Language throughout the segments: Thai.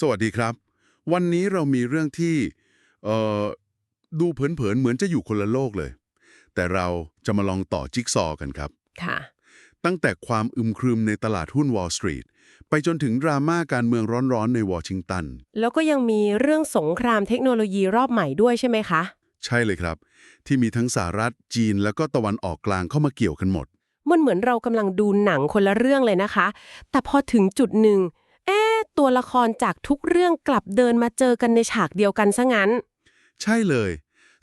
สวัสดีครับ วันนี้เรามีเรื่องที่เอ่อดูเผินๆ เหมือนจะอยู่คนละโลกเลย แต่เราจะมาลองต่อจิ๊กซอว์กันครับ ค่ะ ตั้งแต่ความอึมครึมในตลาดหุ้นวอลล์สตรีทไปจนถึงดราม่าการเมืองร้อนๆ ในวอชิงตัน แล้วก็ยังมีเรื่องสงครามเทคโนโลยีรอบใหม่ด้วยใช่ไหมคะ ใช่เลยครับ ที่มีทั้งสหรัฐจีนแล้วก็ตะวันออกกลางเข้ามาเกี่ยวกันหมด มันเหมือนเรากำลังดูหนังคนละเรื่องเลยนะคะ แต่พอถึงจุดหนึ่งเอ๊ะ ตัวละครจากทุกเรื่องกลับเดินมาเจอกันในฉากเดียวกันซะงั้น ใช่เลย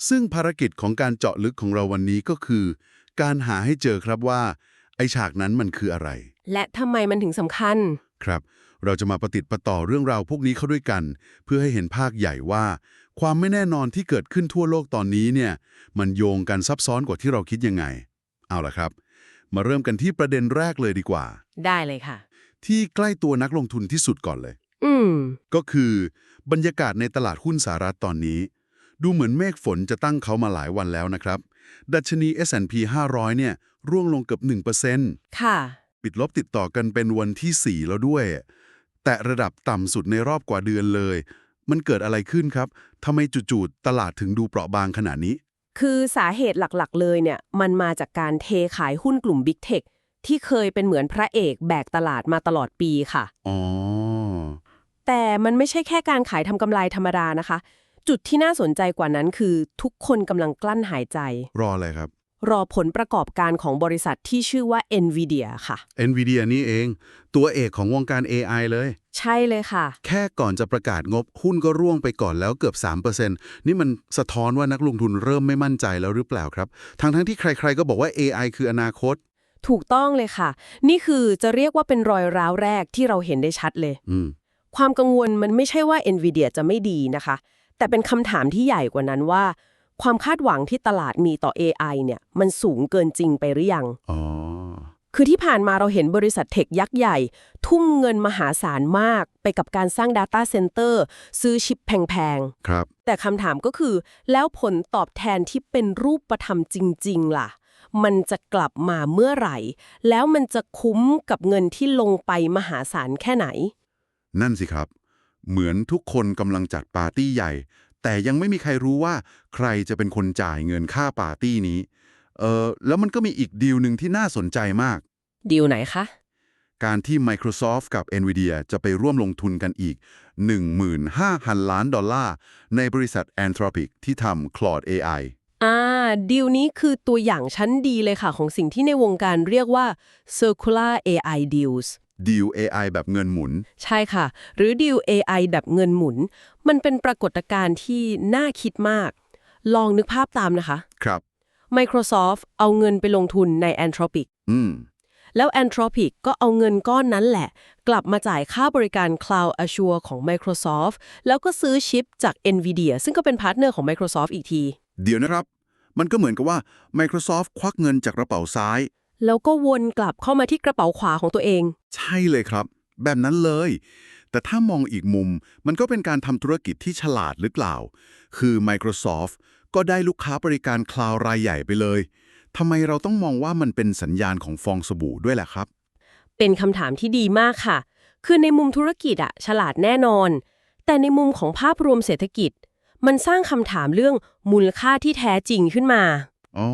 ซึ่งภารกิจของการเจาะลึกของเราวันนี้ก็คือ การหาให้เจอครับว่า ไอฉากนั้นมันคืออะไร และทำไมมันถึงสำคัญ ครับ เราจะมาประติดประต่อเรื่องราวพวกนี้เข้าด้วยกัน เพื่อให้เห็นภาคใหญ่ว่า ความไม่แน่นอนที่เกิดขึ้นทั่วโลกตอนนี้เนี่ย มันโยงกันซับซ้อนกว่าที่เราคิดยังไง เอาล่ะครับ มาเริ่มกันที่ประเด็นแรกเลยดีกว่า ได้เลยค่ะ ที่ใกล้ตัวนักลงทุนที่สุดก่อนเลย อืม ก็คือบรรยากาศในตลาดหุ้นสหรัฐตอนนี้ ดูเหมือนเมฆฝนจะตั้งเขามาหลายวันแล้วนะครับ ดัชนี S&P 500 เนี่ย ร่วงลงเกือบ1%ค่ะ ปิดลบติดต่อกันเป็นวันที่ 4 แล้วด้วย แต่ระดับต่ำสุดในรอบกว่าเดือนเลย มันเกิดอะไรขึ้นครับทำไมจู่ๆตลาดถึงดูเปราะบางขนาดนี้ คือสาเหตุหลักๆ เลยเนี่ย มันมาจากการเทขายหุ้นกลุ่ม Big Tech ที่เคยเป็นเหมือนพระเอกแบกตลาดมาตลอดปีค่ะ อ๋อ แต่มันไม่ใช่แค่การขายทำกำไรธรรมดานะคะ จุดที่น่าสนใจกว่านั้นคือทุกคนกำลังกลั้นหายใจ รออะไรครับ รอผลประกอบการของบริษัทที่ชื่อว่า NVIDIA ค่ะ NVIDIA นี่เอง ตัวเอกของวงการ AI เลย ใช่เลยค่ะ แค่ก่อนจะประกาศงบหุ้นก็ร่วงไปก่อนแล้วเกือบ 3%นี่มันสะท้อนว่านักลงทุนเริ่มไม่มั่นใจแล้วหรือเปล่าครับทั้งทั้งๆที่ใคร ๆ ก็บอกว่า AI คืออนาคต ถูกต้องเลยค่ะ นี่คือจะเรียกว่าเป็นรอยร้าวแรกที่เราเห็นได้ชัดเลยอืมความกังวลมันไม่ใช่ว่า NVIDIA จะไม่ดีนะคะ แต่เป็นคำถามที่ใหญ่กว่านั้นว่า ความคาดหวังที่ตลาดมีต่อ AI เนี่ย มันสูงเกินจริงไปหรือยังอ๋อคือที่ผ่านมาเราเห็นบริษัทเทคยักษ์ใหญ่ ทุ่มเงินมหาศาลมากไปกับการสร้าง Data Center ซื้อชิปแพงครับๆแต่คำถามก็คือ แล้วผลตอบแทนที่เป็นรูปธรรมจริง ๆ ล่ะ มันจะกลับมาเมื่อไหร่ แล้วมันจะคุ้มกับเงินที่ลงไปมหาศาลแค่ไหน นั่นสิครับ เหมือนทุกคนกำลังจัดปาร์ตี้ใหญ่ แต่ยังไม่มีใครรู้ว่า ใครจะเป็นคนจ่ายเงินค่าปาร์ตี้นี้เออแล้วมันก็มีอีกดีลหนึ่งที่น่าสนใจมาก ดีลไหนคะ การที่ Microsoft กับ Nvidia จะไปร่วมลงทุนกันอีก 15,000 ล้านดอลลาร์ ในบริษัท Anthropic ที่ทำ Claude AI อ่าดีลนี้คือตัวอย่างชั้นดีเลยค่ะ ของสิ่งที่ในวงการเรียกว่า circular AI deals ดีล AI แบบเงินหมุน ใช่ค่ะ หรือดีล AI แบบเงินหมุน มันเป็นปรากฏการณ์ที่น่าคิดมาก ลองนึกภาพตามนะคะ ครับ Microsoft เอาเงินไปลงทุนใน Anthropic อืม แล้ว Anthropic ก็เอาเงินก้อนนั้นแหละ กลับมาจ่ายค่าบริการ Cloud Azure ของ Microsoft แล้วก็ซื้อชิปจาก NVIDIA ซึ่งก็เป็นพาร์ทเนอร์ของ Microsoft อีกที เดี๋ยวนะครับ มันก็เหมือนกับว่า Microsoft ควักเงินจากกระเป๋าซ้าย แล้วก็วนกลับเข้ามาที่กระเป๋าขวาของตัวเอง ใช่เลยครับ แบบนั้นเลย แต่ถ้ามองอีกมุม มันก็เป็นการทำธุรกิจที่ฉลาดหรือเปล่า คือ Microsoft ก็ได้ลูกค้าบริการคลาวรายใหญ่ไปเลยทำไมเราต้องมองว่ามันเป็นสัญญาณของฟองสบู่ด้วยแหละครับ เป็นคำถามที่ดีมากค่ะ คือในมุมธุรกิจอะฉลาดแน่นอน แต่ในมุมของภาพรวมเศรษฐกิจ มันสร้างคำถามเรื่องมูลค่าที่แท้จริงขึ้นมา อ๋อ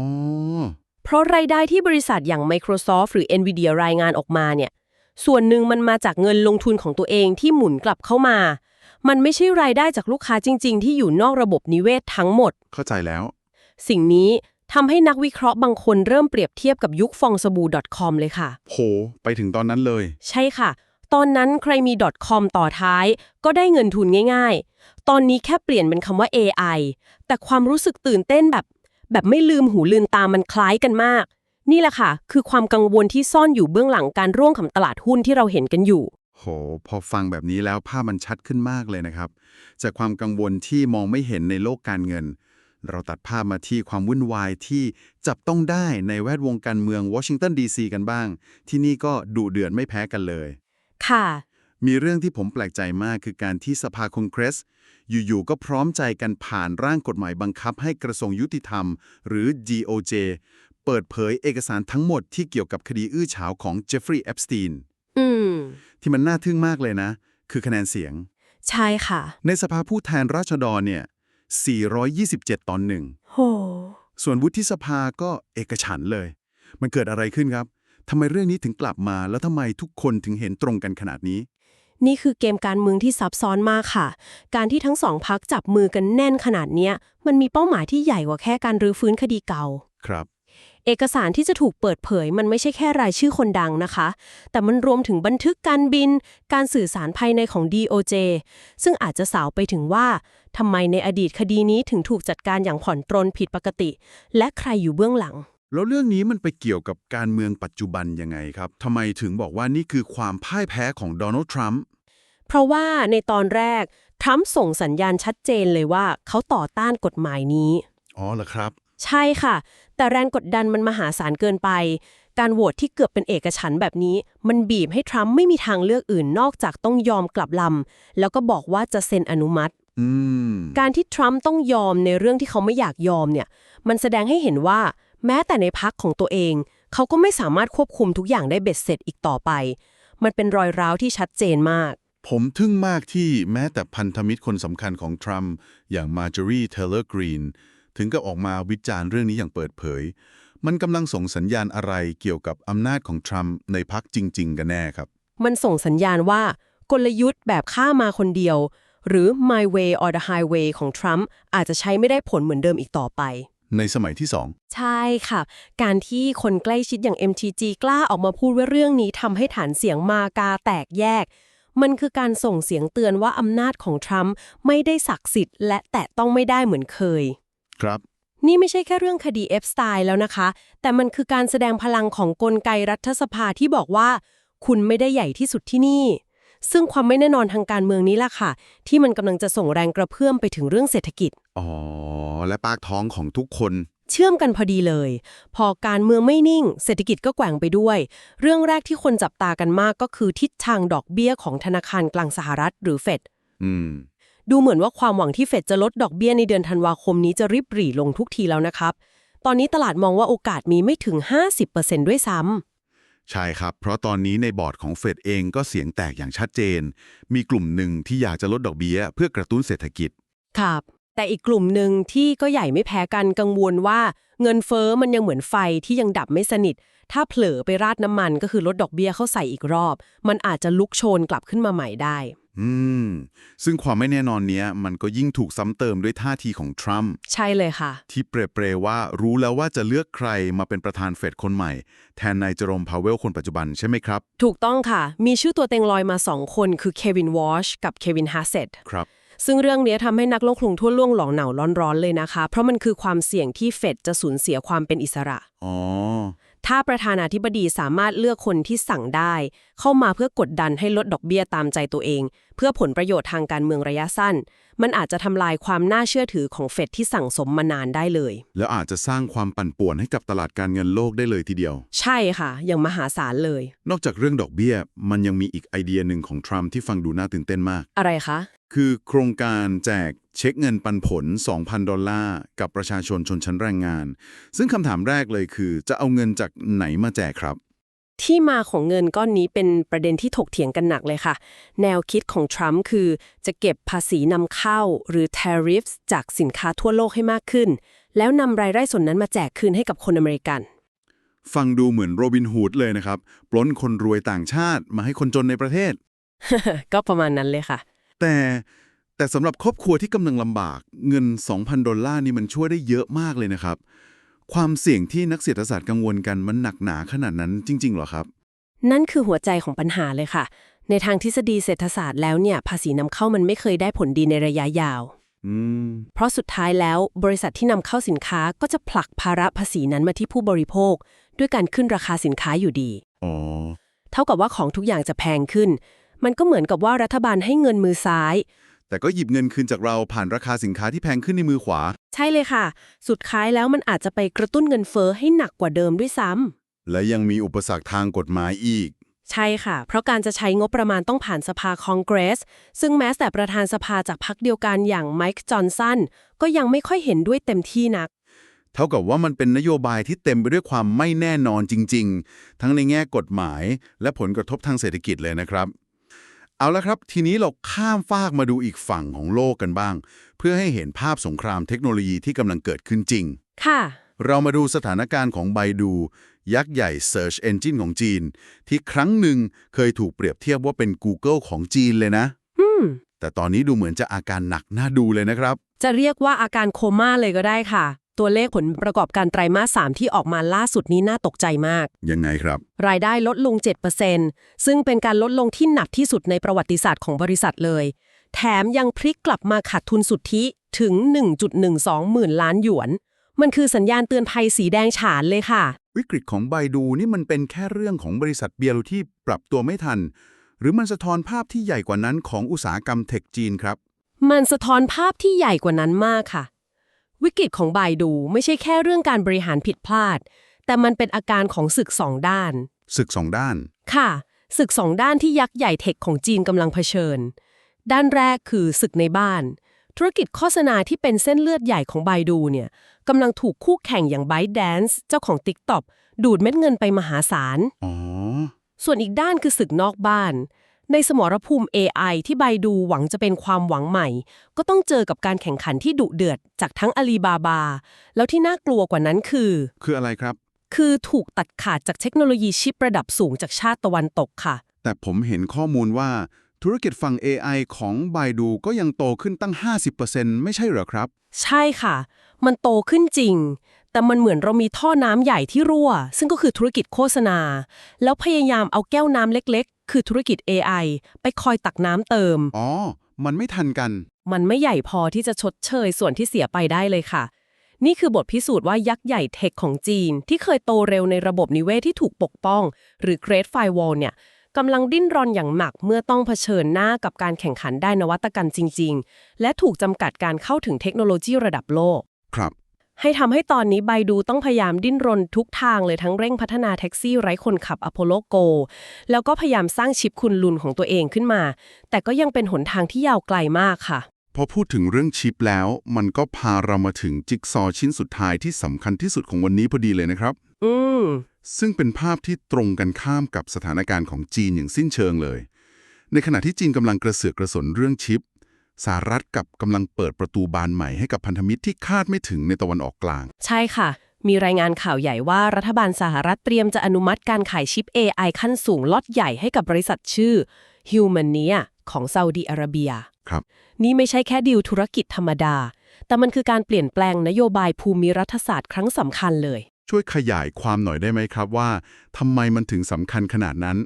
เพราะรายได้ที่บริษัทอย่าง Microsoft หรือ Nvidia รายงานออกมาเนี่ย ส่วนหนึ่งมันมาจากเงินลงทุนของตัวเองที่หมุนกลับเข้ามา มันไม่ใช่รายได้จากลูกค้าจริง ๆ ที่อยู่นอกระบบนิเวศทั้งหมด เข้าใจแล้ว สิ่งนี้ทำให้นักวิเคราะห์บางคนเริ่มเปรียบเทียบกับยุคฟองสบู่ .com เลยค่ะ โห ไปถึงตอนนั้นเลย ใช่ค่ะ ตอนนั้นใครมี .com ต่อท้าย ก็ได้เงินทุนง่ายๆ ตอนนี้แค่เปลี่ยนเป็นคำว่า AI แต่ความรู้สึกตื่นเต้นแบบ แบบไม่ลืมหูลืมตามันคล้ายกันมาก นี่แหละค่ะ คือความกังวลที่ซ่อนอยู่เบื้องหลังการร่วงของตลาดหุ้นที่เราเห็นกันอยู่ โห พอฟังแบบนี้แล้วภาพมันชัดขึ้นมากเลยนะครับ จากความกังวลที่มองไม่เห็นในโลกการเงิน เราตัดภาพมาที่ความวุ่นวายที่จับต้องได้ในแวดวงการเมืองวอชิงตันดีซีกันบ้าง ที่นี่ก็ดุเดือดไม่แพ้กันเลย ค่ะ มีเรื่องที่ผมแปลกใจมากคือการที่สภาคองเกรส อยู่ๆ ก็พร้อมใจกันผ่านร่างกฎหมายบังคับให้กระทรวงยุติธรรม หรือ DOJ เปิดเผยเอกสารทั้งหมดที่เกี่ยวกับคดีอื้อฉาวของเจฟฟรีย์แอปสตีนอืมที่มันน่าทึ่งมากเลยนะ คือคะแนนเสียง ใช่ค่ะ ในสภาผู้แทนราษฎรเนี่ย 427 ตอนหนึ่งโห ส่วนวุฒิสภาก็เอกฉันท์เลย มันเกิดอะไรขึ้นครับทำไมเรื่องนี้ถึงกลับมาแล้วทำไมทุกคนถึงเห็นตรงกันขนาดนี้ นี่คือเกมการเมืองที่ซับซ้อนมากค่ะ การที่ทั้งสองพักจับมือกันแน่นขนาดเนี้ย มันมีเป้าหมายที่ใหญ่กว่าแค่การรื้อฟื้นคดีเก่า ครับ เอกสารที่จะถูกเปิดเผย มันไม่ใช่แค่รายชื่อคนดังนะคะ แต่มันรวมถึงบันทึกการบิน การสื่อสารภายในของ DOJ ซึ่งอาจจะสาวไปถึงว่าทำไมในอดีตคดีนี้ถึงถูกจัดการอย่างผ่อนปรนผิดปกติ และใครอยู่เบื้องหลัง แล้วเรื่องนี้มันไปเกี่ยวกับการเมืองปัจจุบันยังไงครับทำไมถึงบอกว่านี่คือความพ่ายแพ้ของโดนัลด์ทรัมป์เพราะว่าในตอนแรก ทรัมป์ส่งสัญญาณชัดเจนเลยว่าเขาต่อต้านกฎหมายนี้ อ๋อเหรอครับ ใช่ค่ะ แต่แรงกดดันมันมหาศาลเกินไป การโหวตที่เกือบเป็นเอกฉันท์แบบนี้ มันบีบให้ทรัมป์ไม่มีทางเลือกอื่นนอกจากต้องยอมกลับลำแล้วก็บอกว่าจะเซ็นอนุมัติ อืม การที่ทรัมป์ต้องยอมในเรื่องที่เขาไม่อยากยอมเนี่ย มันแสดงให้เห็นว่า แม้แต่ในพักของตัวเอง เขาก็ไม่สามารถควบคุมทุกอย่างได้เบ็ดเสร็จอีกต่อไป มันเป็นรอยร้าวที่ชัดเจนมาก ผมทึ่งมากที่แม้แต่พันธมิตรคนสำคัญของทรัมป์อย่างมาจ o รีเทเลอร์กรีนถึงกับออกมาวิจารณ์เรื่องนี้อย่างเปิดเผย มันกำลังส่งสัญญาณอะไรเกี่ยวกับอำนาจของทรัมป์ในพักจริง ๆ กันแน่ครับ มันส่งสัญญาณว่ากลยุทธ์แบบฆ่ามาคนเดียว หรือ my way or the highway ของทรัมป์อาจจะใช้ไม่ได้ผลเหมือนเดิมอีกต่อไป ในสมัยที่สองใช่ค่ะ การที่คนใกล้ชิดอย่าง MTG กล้าออกมาพูดว่าเรื่องนี้ทำให้ฐานเสียงมากาแตกแยก มันคือการส่งเสียงเตือนว่าอำนาจของทรัมป์ไม่ได้ศักดิ์สิทธิ์และแตะต้องไม่ได้เหมือนเคย ครับ นี่ไม่ใช่แค่เรื่องคดีเอฟสไตล์แล้วนะคะ แต่มันคือการแสดงพลังของกลไกรัฐสภาที่บอกว่า คุณไม่ได้ใหญ่ที่สุดที่นี่ ซึ่งความไม่แน่นอนทางการเมืองนี้ล่ะค่ะ ที่มันกำลังจะส่งแรงกระเพื่อมไปถึงเรื่องเศรษฐกิจ อ๋อ และปากท้องของทุกคน เชื่อมกันพอดีเลย พอการเมืองไม่นิ่ง เศรษฐกิจก็แกว่งไปด้วย เรื่องแรกที่คนจับตากันมากก็คือทิศทางดอกเบี้ยของธนาคารกลางสหรัฐหรือเฟดอืม ดูเหมือนว่าความหวังที่เฟดจะลดดอกเบี้ยในเดือนธันวาคมนี้จะริบหรี่ลงทุกทีแล้วนะครับ ตอนนี้ตลาดมองว่าโอกาสมีไม่ถึง 50%ด้วยซ้ำ ใช่ครับ เพราะตอนนี้ในบอร์ดของเฟดเองก็เสียงแตกอย่างชัดเจน มีกลุ่มหนึ่งที่อยากจะลดดอกเบี้ยเพื่อกระตุ้นเศรษฐกิจ ครับ แต่อีกกลุ่มหนึ่งที่ก็ใหญ่ไม่แพ้กันกังวลว่า เงินเฟอ้อมันยังเหมือนไฟที่ยังดับไม่สนิท ถ้าเผลอไปราดน้ำมันก็คือลดดอกเบี้ยเข้าใส่อีกรอบ มันอาจจะลุกโชนกลับขึ้นมาใหม่ได้ อืม ซึ่งความไม่แน่นอนเนี้ย มันก็ยิ่งถูกซ้ำเติมด้วยท่าทีของทรัมป์ใช่เลยค่ะ ที่เปรยๆว่ารู้แล้วว่าจะเลือกใครมาเป็นประธานเฟดคนใหม่ แทนนายเจอโรมพาวเวลคนปัจจุบันใช่ไหมครับ ถูกต้องค่ะ มีชื่อตัวเต็งลอยมาสองคนคือเควินวอชกับเควินฮาเซตครับ ซึ่งเรื่องนี้ทำให้นักลงทุนทั่วล่วงหลองเหนาร้อนๆเลยนะคะ เพราะมันคือความเสี่ยงที่เฟดจะสูญเสียความเป็นอิสระ อ๋อ ถ้าประธานาธิบดีสามารถเลือกคนที่สั่งได้ เข้ามาเพื่อกดดันให้ลดดอกเบี้ยตามใจตัวเอง เพื่อผลประโยชน์ทางการเมืองระยะสั้น มันอาจจะทำลายความน่าเชื่อถือของเฟดที่สั่งสมมานานได้เลย แล้วอาจจะสร้างความปั่นป่วนให้กับตลาดการเงินโลกได้เลยทีเดียว ใช่ค่ะ อย่างมหาศาลเลย นอกจากเรื่องดอกเบี้ย มันยังมีอีกไอเดียหนึ่งของทรัมป์ที่ฟังดูน่าตื่นเต้นมาก อะไรคะ คือโครงการแจก เช็คเงินปันผล 2,000 ดอลลาร์กับประชาชนชนชั้นแรงงาน ซึ่งคำถามแรกเลยคือ จะเอาเงินจากไหนมาแจกครับ ที่มาของเงินก้อนนี้เป็นประเด็นที่ถกเถียงกันหนักเลยค่ะ แนวคิดของทรัมป์คือ จะเก็บภาษีนำเข้าหรือ tariffs จากสินค้าทั่วโลกให้มากขึ้น แล้วนำรายได้ส่วนนั้นมาแจกคืนให้กับคนอเมริกัน ฟังดูเหมือนโรบินฮูดเลยนะครับ ปล้นคนรวยต่างชาติมาให้คนจนในประเทศ ก็ประมาณนั้นเลยค่ะ แต่ แต่สำหรับครอบครัวที่กำลังลำบากเงิน 2,000 ดอลลาร์นี่มันช่วยได้เยอะมากเลยนะครับ ความเสี่ยงที่นักเศรษฐศาสตร์กังวลกันมันหนักหนาขนาดนั้นจริงๆเหรอครับ นั่นคือหัวใจของปัญหาเลยค่ะ ในทางทฤษฎีเศรษฐศาสตร์แล้วเนี่ย ภาษีนำเข้ามันไม่เคยได้ผลดีในระยะยาวอืมเพราะสุดท้ายแล้วบริษัทที่นำเข้าสินค้าก็จะผลักภาระภาษีนั้นมาที่ผู้บริโภค ด้วยการขึ้นราคาสินค้าอยู่ดีอ๋อเท่ากับว่าของทุกอย่างจะแพงขึ้น มันก็เหมือนกับว่ารัฐบาลให้เงินมือซ้าย แต่ก็หยิบเงินคืนจากเราผ่านราคาสินค้าที่แพงขึ้นในมือขวา ใช่เลยค่ะ สุดท้ายแล้วมันอาจจะไปกระตุ้นเงินเฟ้อให้หนักกว่าเดิมด้วยซ้ำและยังมีอุปสรรคทางกฎหมายอีก ใช่ค่ะ เพราะการจะใช้งบประมาณต้องผ่านสภาคองเกรส ซึ่งแม้แต่ประธานสภาจากพรรคเดียวกันอย่างไมค์จอห์นสันก็ยังไม่ค่อยเห็นด้วยเต็มที่นัก เท่ากับว่ามันเป็นนโยบายที่เต็มไปด้วยความไม่แน่นอนจริง ๆ ทั้งในแง่กฎหมาย และผลกระทบทางเศรษฐกิจเลยนะครับ เอาละครับ ทีนี้เราข้ามฟากมาดูอีกฝั่งของโลกกันบ้าง เพื่อให้เห็นภาพสงครามเทคโนโลยีที่กำลังเกิดขึ้นจริง ค่ะ เรามาดูสถานการณ์ของไบดู ยักษ์ใหญ่ Search Engine ของจีน ที่ครั้งหนึ่งเคยถูกเปรียบเทียบว่าเป็น Google ของจีนเลยนะ อืม แต่ตอนนี้ดูเหมือนจะอาการหนักน่าดูเลยนะครับ จะเรียกว่าอาการโคม่าเลยก็ได้ค่ะ ตัวเลขผลประกอบการไตรมาส 3 ที่ออกมาล่าสุดนี้น่าตกใจมาก ยังไงครับ รายได้ลดลง 7%ซึ่งเป็นการลดลงที่หนักที่สุดในประวัติศาสตร์ของบริษัทเลย แถมยังพลิกกลับมาขาดทุนสุทธิถึง 1.12 หมื่นล้านหยวน มันคือสัญญาณเตือนภัยสีแดงฉานเลยค่ะ วิกฤตของไบดูนี่มันเป็นแค่เรื่องของบริษัทเบียร์ที่ปรับตัวไม่ทัน หรือมันสะท้อนภาพที่ใหญ่กว่านั้นของอุตสาหกรรมเทคจีนครับ มันสะท้อนภาพที่ใหญ่กว่านั้นมากค่ะ วิกฤตของบายดูไม่ใช่แค่เรื่องการบริหารผิดพลาด แต่มันเป็นอาการของศึกสองด้าน ศึกสองด้าน ค่ะ ศึกสองด้านที่ยักษ์ใหญ่เทคของจีนกำลังเผชิญ ด้านแรกคือศึกในบ้าน ธุรกิจโฆษณาที่เป็นเส้นเลือดใหญ่ของบายดูเนี่ยกำลังถูกคู่แข่งอย่าง ByteDance เจ้าของ TikTok ดูดเม็ดเงินไปมหาศาลอ๋อส่วนอีกด้านคือศึกนอกบ้าน ในสมรภูมิ AI ที่ไบดูหวังจะเป็นความหวังใหม่ ก็ต้องเจอกับการแข่งขันที่ดุเดือดจากทั้งอาลีบาบา แล้วที่น่ากลัวกว่านั้นคือ คืออะไรครับ คือถูกตัดขาดจากเทคโนโลยีชิประดับสูงจากชาติตะวันตกค่ะ แต่ผมเห็นข้อมูลว่าธุรกิจฝั่ง AI ของไบดูก็ยังโตขึ้นตั้ง 50%ไม่ใช่เหรอครับ ใช่ค่ะ มันโตขึ้นจริง แต่มันเหมือนเรามีท่อน้ำใหญ่ที่รั่ว ซึ่งก็คือธุรกิจโฆษณา แล้วพยายามเอาแก้วน้ำเล็ก ๆ คือธุรกิจ AI ไปคอยตักน้ำเติม อ๋อ มันไม่ทันกัน มันไม่ใหญ่พอที่จะชดเชยส่วนที่เสียไปได้เลยค่ะ นี่คือบทพิสูจน์ว่ายักษ์ใหญ่เทคของจีน ที่เคยโตเร็วในระบบนิเวศที่ถูกปกป้อง หรือ Great Firewall เนี่ยกำลังดิ้นรนอย่างหนักเมื่อต้องเผชิญหน้ากับการแข่งขันได้านนวัตกรรมจริง ๆ และถูกจำกัดการเข้าถึงเทคโนโลยีระดับโลก ครับ ให้ทำให้ตอนนี้ไบดูต้องพยายามดิ้นรนทุกทางเลยทั้งเร่งพัฒนาแท็กซี่ไร้คนขับ Apollo Go แล้วก็พยายามสร้างชิปคุณลุนของตัวเองขึ้นมา แต่ก็ยังเป็นหนทางที่ยาวไกลมากค่ะ พอพูดถึงเรื่องชิปแล้ว มันก็พาเรามาถึงจิ๊กซอว์ชิ้นสุดท้ายที่สำคัญที่สุดของวันนี้พอดีเลยนะครับ อืมซึ่งเป็นภาพที่ตรงกันข้ามกับสถานการณ์ของจีนอย่างสิ้นเชิงเลย ในขณะที่จีนกำลังกระเสือกกระสนเรื่องชิป สหรัฐกับกำลังเปิดประตูบานใหม่ให้กับพันธมิตรที่คาดไม่ถึงในตะวันออกกลาง ใช่ค่ะ มีรายงานข่าวใหญ่ว่ารัฐบาลสหรัฐเตรียมจะอนุมัติการขายชิป AI ขั้นสูงล็อตใหญ่ให้กับบริษัทชื่อ Humania ของซาอุดีอาระเบีย ครับ นี่ไม่ใช่แค่ดีลธุรกิจธรรมดา แต่มันคือการเปลี่ยนแปลงนโยบายภูมิรัฐศาสตร์ครั้งสำคัญเลย ช่วยขยายความหน่อยได้ไหมครับว่าทำไมมันถึงสำคัญขนาดนั้น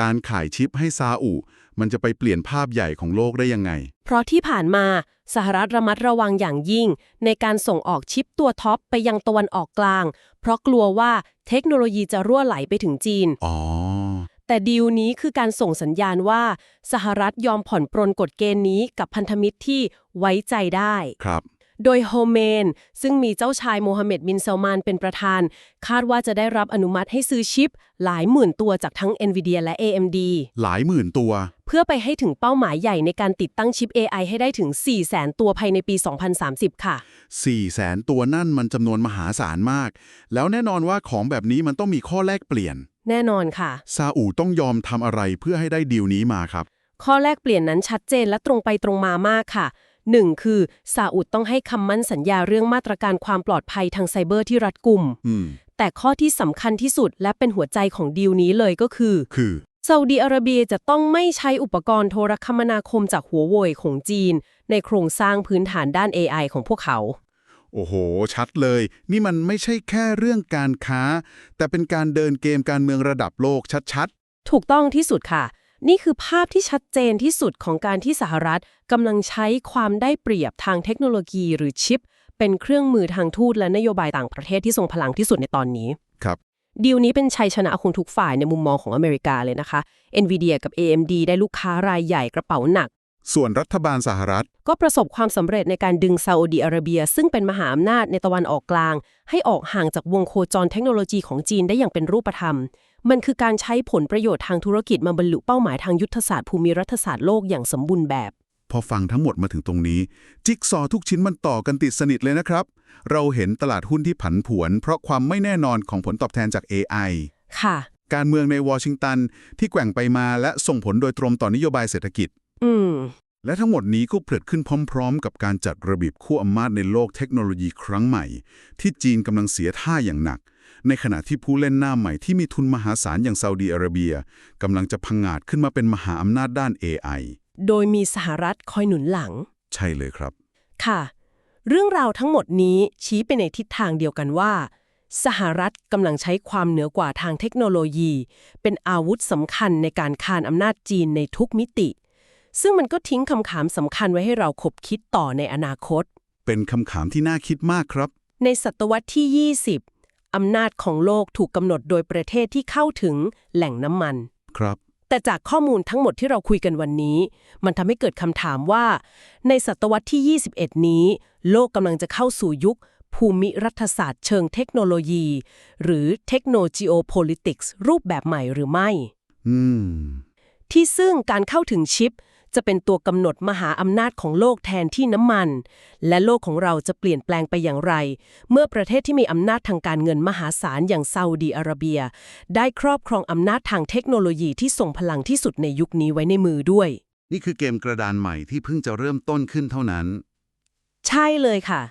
การขายชิปให้ซาอุ มันจะไปเปลี่ยนภาพใหญ่ของโลกได้ยังไง เพราะที่ผ่านมาสหรัฐระมัดระวังอย่างยิ่ง ในการส่งออกชิปตัวท็อปไปยังตะวันออกกลาง เพราะกลัวว่าเทคโนโลยีจะรั่วไหลไปถึงจีน อ๋อ แต่ดีลนี้คือการส่งสัญญาณว่า สหรัฐยอมผ่อนปรนกฎเกณฑ์นี้กับพันธมิตรที่ไว้ใจได้ ครับ โดยโฮเมน ซึ่งมีเจ้าชายโมฮัมเหม็ดบินซาลมานเป็นประธาน คาดว่าจะได้รับอนุมัติให้ซื้อชิป หลายหมื่นตัวจากทั้ง NVIDIA และ AMD หลายหมื่นตัว เพื่อไปให้ถึงเป้าหมายใหญ่ในการติดตั้งชิป AI ให้ได้ถึง 400,000 ตัวภายในปี 2030 ค่ะ4แสนตัวนั่นมันจำนวนมหาศาลมาก แล้วแน่นอนว่าของแบบนี้มันต้องมีข้อแลกเปลี่ยน แน่นอนค่ะ ซาอุต้องยอมทำอะไรเพื่อให้ได้ดีลนี้มาครับ ข้อแรกเปลี่ยนนั้นชัดเจนและตรงไปตรงมามากค่ะ 1. คือซาอุดต้องให้คำมั่นสัญญาเรื่องมาตรการความปลอดภัยทางไซเบอร์ที่รัดกุมอืมแต่ข้อที่สำคัญที่สุดและเป็นหัวใจของดีลนี้เลยก็คือ คือซาอุดีอาระเบียจะต้องไม่ใช้อุปกรณ์โทรคมนาคมจากหัวเว่ยของจีน ในโครงสร้างพื้นฐานด้าน AI ของพวกเขา โอ้โห ชัดเลย นี่มันไม่ใช่แค่เรื่องการค้า แต่เป็นการเดินเกมการเมืองระดับโลกชัดถูกต้องที่สุดค่ะ นี่คือภาพที่ชัดเจนที่สุดของการที่สหรัฐกำลังใช้ความได้เปรียบทางเทคโนโลยีหรือชิป เป็นเครื่องมือทางทูตและนโยบายต่างประเทศที่ทรงพลังที่สุดในตอนนี้ๆครับดีลนี้เป็นชัยชนะของทุกฝ่ายในมุมมองของอเมริกาเลยนะคะ NVIDIA กับ AMD ได้ลูกค้ารายใหญ่กระเป๋าหนัก ส่วนรัฐบาลสหรัฐ ก็ประสบความสำเร็จในการดึงซาอุดีอาระเบีย ซึ่งเป็นมหาอำนาจในตะวันออกกลาง ให้ออกห่างจากวงโคจรเทคโนโลยีของจีนได้อย่างเป็นรูปธรรม มันคือการใช้ผลประโยชน์ทางธุรกิจมาบรรลุเป้าหมายทางยุทธศาสตร์ภูมิรัฐศาสตร์โลกอย่างสมบูรณ์แบบ พอฟังทั้งหมดมาถึงตรงนี้ จิ๊กซอว์ทุกชิ้นมันต่อกันติดสนิทเลยนะครับ เราเห็นตลาดหุ้นที่ผันผวน เพราะความไม่แน่นอนของผลตอบแทนจาก AI ค่ะ การเมืองในวอชิงตันที่แกว่งไปมาและส่งผลโดยตรงต่อนโยบายเศรษฐกิจ อืมและทั้งหมดนี้ก็เกิดขึ้นพร้อม ๆ กับการจัดระเบียบคู่อำนาจในโลกเทคโนโลยีครั้งใหม่ ที่จีนกำลังเสียท่าอย่างหนัก ในขณะที่ผู้เล่นหน้าใหม่ที่มีทุนมหาศาลอย่างซาอุดีอาระเบียกำลังจะพังงาดขึ้นมาเป็นมหาอำนาจด้าน AI โดยมีสหรัฐคอยหนุนหลัง ใช่เลยครับ ค่ะ เรื่องราวทั้งหมดนี้ชี้ไปในทิศทางเดียวกันว่า สหรัฐกำลังใช้ความเหนือกว่าทางเทคโนโลยี เป็นอาวุธสำคัญในการคานอำนาจจีนในทุกมิติ ซึ่งมันก็ทิ้งคำถามสำคัญไว้ให้เราคบคิดต่อในอนาคต เป็นคำถามที่น่าคิดมากครับ ในศตวรรษที่ 20 อำนาจของโลกถูกกำหนดโดยประเทศที่เข้าถึงแหล่งน้ำมัน ครับ แต่จากข้อมูลทั้งหมดที่เราคุยกันวันนี้ มันทำให้เกิดคำถามว่า ในศตวรรษที่ 21 นี้ โลกกำลังจะเข้าสู่ยุค ภูมิรัฐศาสตร์เชิงเทคโนโลยี หรือ Techno-Geopolitics รูปแบบใหม่หรือไม่ อืม ที่ซึ่งการเข้าถึงชิป จะเป็นตัวกำหนดมหาอำนาจของโลกแทนที่น้ำมัน และโลกของเราจะเปลี่ยนแปลงไปอย่างไร เมื่อประเทศที่มีอำนาจทางการเงินมหาศาลอย่างซาอุดีอาระเบีย ได้ครอบครองอำนาจทางเทคโนโลยีที่ทรงพลังที่สุดในยุคนี้ไว้ในมือด้วย นี่คือเกมกระดานใหม่ที่เพิ่งจะเริ่มต้นขึ้นเท่านั้น ใช่เลยค่ะ